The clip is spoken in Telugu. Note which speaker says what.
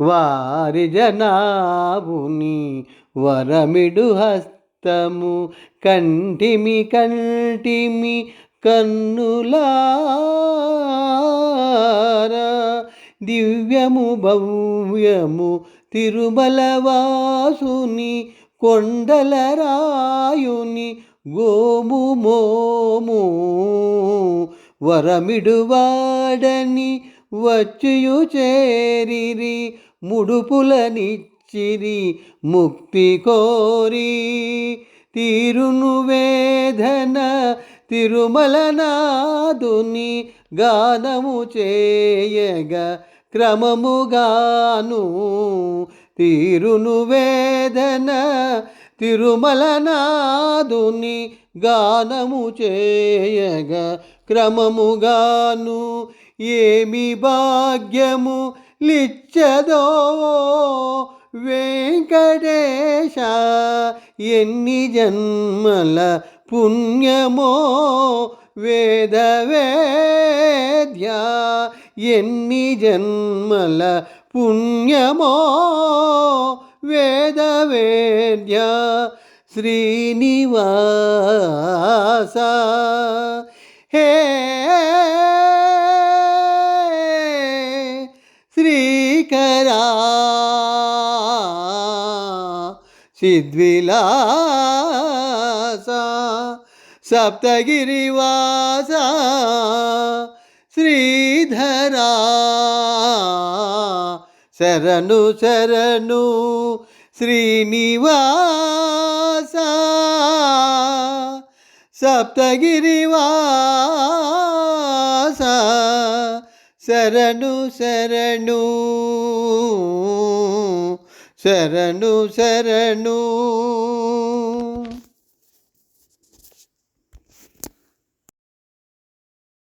Speaker 1: వారి జనాభుని వరమిడు హస్తము కంటిమి కంటిమి కన్నులారా. దివ్యము భవ్యము తిరుమలవాసుని కొండల రాయుని గోము మోము వరమిడువాడని వచ్చియు చేరిరి ముడుపులనిచ్చిరి ముక్తి కోరి. తీరును వేదన తిరుమలనాదుని గానము చేయగ క్రమముగాను. తీరును వేదన తిరుమలనాదుని గానము చేయగ క్రమముగాను. ఏమి భాగ్యము లిచ్చదో? వెంకటేశ ఎన్ని జన్మల పుణ్యమో? వేదవేద్య ఎన్ని జన్మల పుణ్యమో? వేదవేద్య శ్రీనివాస హే శ్రీకరా సిద్విలాస సప్తగిరివాస శ్రీధరా శరణు శరణు శ్రీనివాస సప్తగిరివాస శరణు శరణు. శరణు శరణు.